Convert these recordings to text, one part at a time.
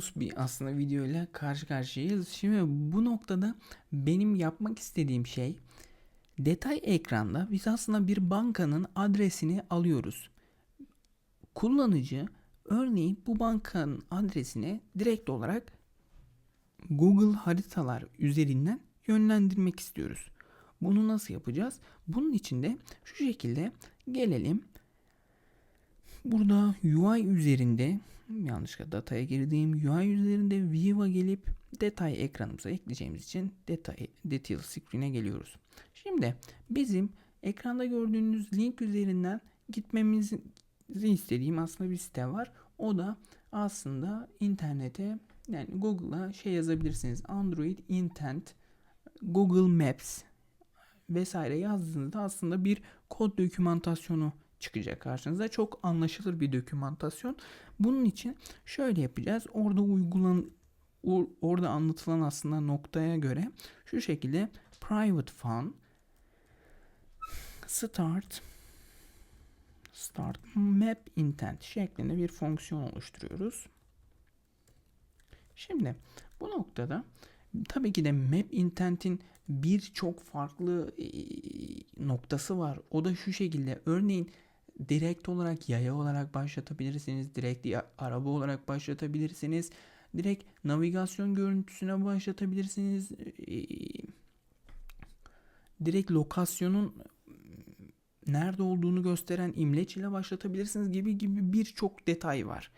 bonus bir aslında video ile karşı karşıyayız. Şimdi bu noktada benim yapmak istediğim şey detay ekranda biz aslında bir bankanın adresini alıyoruz. Kullanıcı örneğin bu bankanın adresini direkt olarak Google haritalar üzerinden yönlendirmek istiyoruz. Bunu nasıl yapacağız? Bunun için de şu şekilde gelelim. Burada UI üzerinde yanlışlıkla dataya girdiğim UI üzerinde View'a gelip detay ekranımıza ekleyeceğimiz için detay detail screen'e geliyoruz. Şimdi bizim ekranda gördüğünüz link üzerinden gitmemizi istediğim aslında bir site var. O da aslında internete yani Google'a şey yazabilirsiniz. Android Intent Google Maps vesaire yazdığınızda aslında bir kod dokümantasyonu çıkacak karşınıza. Çok anlaşılır bir dokümantasyon. Bunun için şöyle yapacağız. Orada uygulan orada anlatılan aslında noktaya göre şu şekilde private fun start start map intent şeklinde bir fonksiyon oluşturuyoruz. Şimdi bu noktada tabii ki de map intent'in birçok farklı noktası var. O da şu şekilde örneğin direkt olarak yaya olarak başlatabilirsiniz. Direkt araba olarak başlatabilirsiniz. Direkt navigasyon görüntüsüne başlatabilirsiniz. Direkt lokasyonun nerede olduğunu gösteren imleç ile başlatabilirsiniz gibi gibi birçok detay var.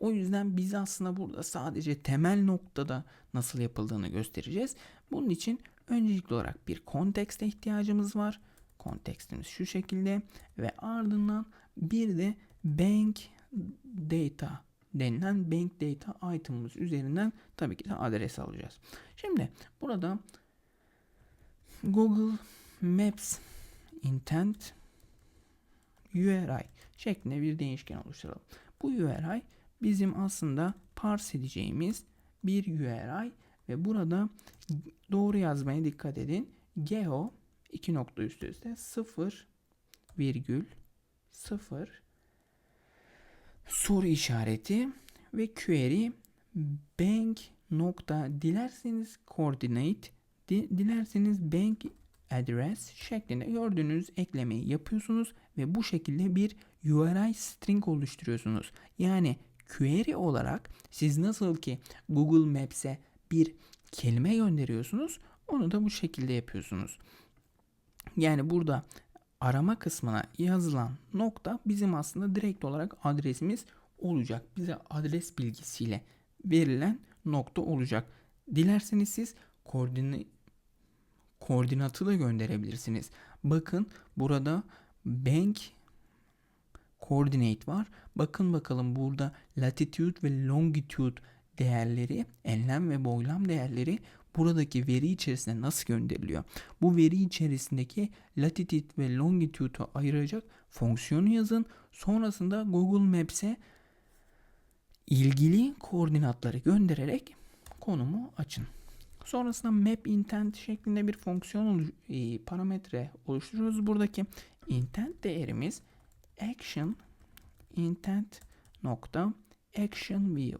O yüzden biz aslında burada sadece temel noktada nasıl yapıldığını göstereceğiz. Bunun için öncelikli olarak bir kontekste ihtiyacımız var. Kontekstimiz şu şekilde ve ardından bir de bank data denilen bank data item'ımız üzerinden tabii ki de adres alacağız. Şimdi burada Google Maps intent URI şeklinde bir değişken oluşturalım. Bu URI bizim aslında parse edeceğimiz bir URI ve burada doğru yazmaya dikkat edin. Geo 2 nokta üst üste 0 virgül 0 soru işareti ve query bank nokta dilerseniz coordinate dilerseniz bank address şeklinde gördüğünüz eklemeyi yapıyorsunuz ve bu şekilde bir URI string oluşturuyorsunuz. Yani query olarak siz nasıl ki Google Maps'e bir kelime gönderiyorsunuz onu da bu şekilde yapıyorsunuz. Yani burada arama kısmına yazılan nokta bizim aslında direkt olarak adresimiz olacak. Bize adres bilgisiyle verilen nokta olacak. Dilerseniz siz koordine, koordinatı da gönderebilirsiniz. Bakın burada bank coordinate var. Bakın bakalım burada latitude ve longitude değerleri, enlem ve boylam değerleri buradaki veri içerisinde nasıl gönderiliyor? Bu veri içerisindeki latitude ve longitude'u ayıracak fonksiyonu yazın. Sonrasında Google Maps'e ilgili koordinatları göndererek konumu açın. Sonrasında map intent şeklinde bir fonksiyon e, parametre oluşturuyoruz. Buradaki intent değerimiz action intent nokta action view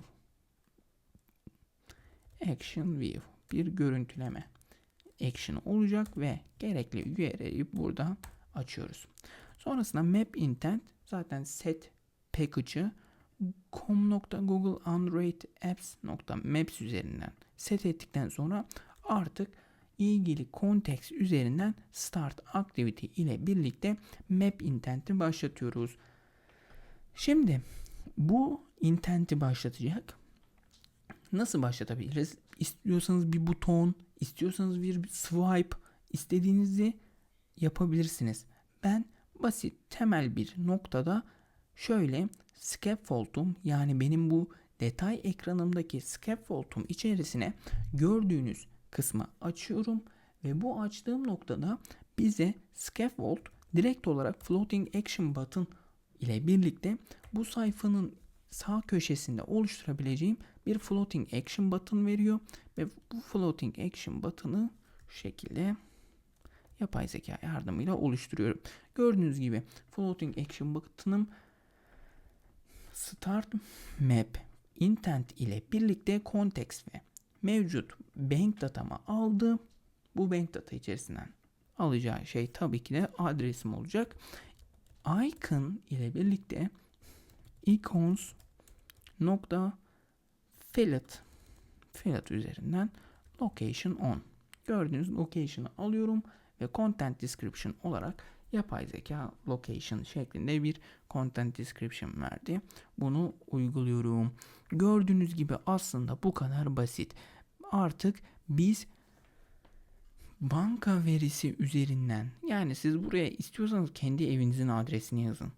action view bir görüntüleme action olacak ve gerekli URL'yi burada açıyoruz. Sonrasında map intent zaten set package'ı com.googleandroidapps.maps üzerinden set ettikten sonra artık ilgili konteks üzerinden start activity ile birlikte map intent'i başlatıyoruz. Şimdi bu intent'i başlatacak. Nasıl başlatabiliriz? İstiyorsanız bir buton, istiyorsanız bir swipe, istediğinizi yapabilirsiniz. Ben basit temel bir noktada şöyle scaffold'um yani benim bu detay ekranımdaki scaffold'um içerisine gördüğünüz kısmı açıyorum ve bu açtığım noktada bize scaffold direkt olarak floating action button ile birlikte bu sayfanın sağ köşesinde oluşturabileceğim bir floating action button veriyor ve bu floating action button'ı şu şekilde yapay zeka yardımıyla oluşturuyorum. Gördüğünüz gibi floating action button'ım start map intent ile birlikte context ve mevcut bank datamı aldı. Bu bank data içerisinden alacağı şey tabii ki de adresim olacak. Icon ile birlikte icons nokta fillet fillet üzerinden location on gördüğünüz location'ı alıyorum ve content description olarak yapay zeka location şeklinde bir content description verdi. Bunu uyguluyorum. Gördüğünüz gibi aslında bu kadar basit. Artık biz banka verisi üzerinden yani siz buraya istiyorsanız kendi evinizin adresini yazın.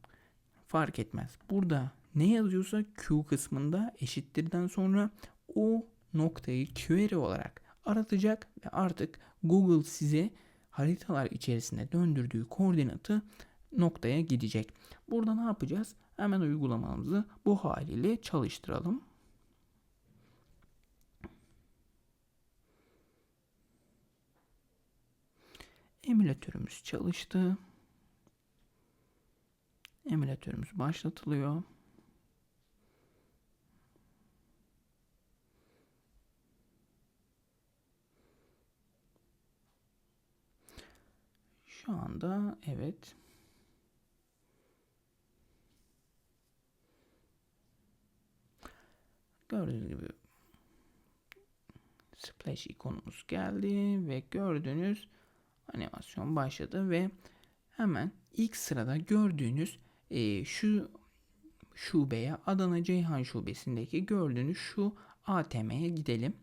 Fark etmez. Burada ne yazıyorsa Q kısmında eşittirden sonra o noktayı query olarak aratacak ve artık Google size haritalar içerisinde döndürdüğü koordinatı noktaya gidecek. Burada ne yapacağız? Hemen uygulamamızı bu haliyle çalıştıralım. Emülatörümüz çalıştı. Emülatörümüz başlatılıyor. Şu anda evet. Gördüğünüz gibi splash ikonumuz geldi ve gördüğünüz animasyon başladı ve hemen ilk sırada gördüğünüz e, şu şubeye Adana Ceyhan şubesindeki gördüğünüz şu ATM'ye gidelim.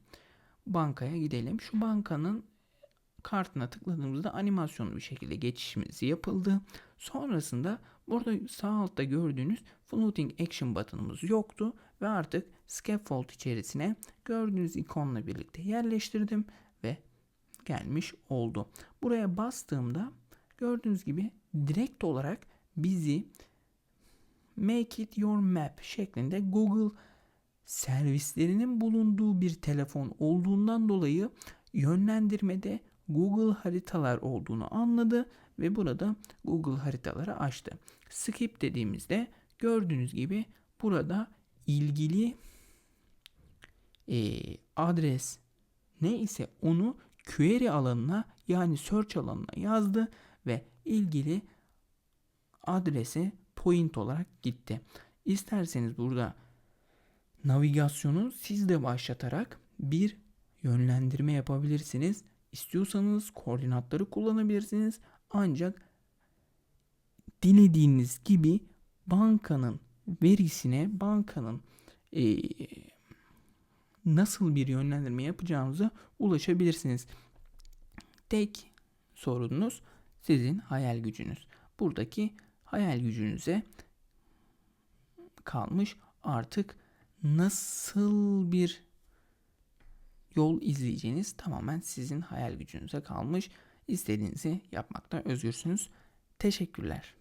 Bankaya gidelim. Şu bankanın kartına tıkladığımızda animasyonlu bir şekilde geçişimiz yapıldı. Sonrasında burada sağ altta gördüğünüz floating action buttonımız yoktu ve artık scaffold içerisine gördüğünüz ikonla birlikte yerleştirdim ve gelmiş oldu. Buraya bastığımda gördüğünüz gibi direkt olarak bizi Make it your map şeklinde Google servislerinin bulunduğu bir telefon olduğundan dolayı yönlendirmede Google haritalar olduğunu anladı ve burada Google haritaları açtı. Skip dediğimizde gördüğünüz gibi burada ilgili e, adres ne ise onu query alanına yani search alanına yazdı ve ilgili adrese point olarak gitti. İsterseniz burada navigasyonu siz de başlatarak bir yönlendirme yapabilirsiniz. İstiyorsanız koordinatları kullanabilirsiniz. Ancak dilediğiniz gibi bankanın verisine, bankanın e, nasıl bir yönlendirme yapacağınıza ulaşabilirsiniz. Tek sorununuz sizin hayal gücünüz. Buradaki hayal gücünüze kalmış artık nasıl bir yol izleyeceğiniz tamamen sizin hayal gücünüze kalmış. İstediğinizi yapmakta özgürsünüz. Teşekkürler.